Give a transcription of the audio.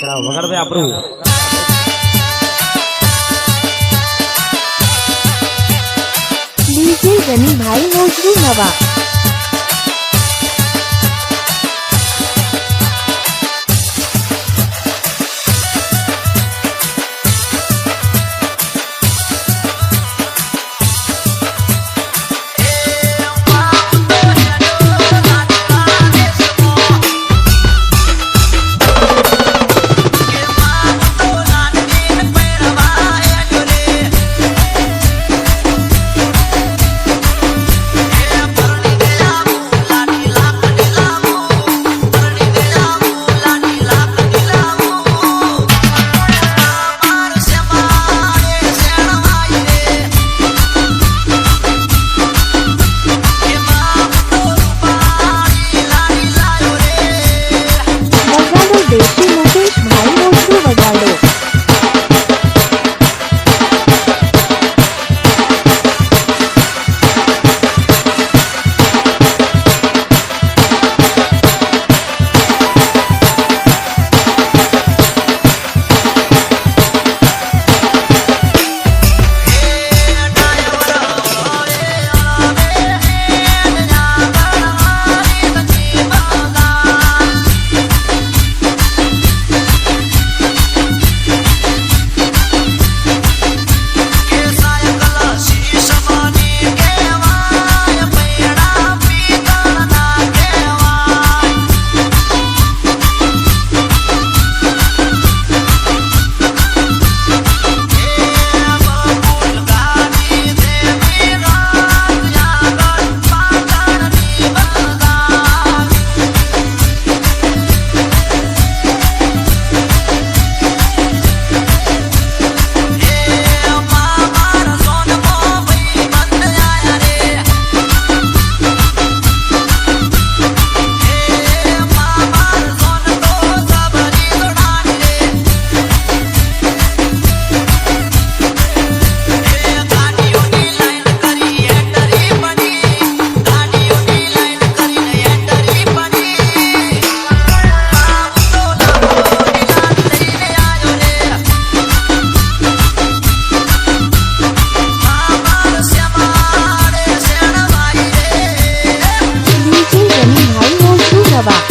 વગાડ ભાઈ આપણું. ડીજે ગનીભાઈ નવા. ડીજે ગનીભાઈ નોજરી નવા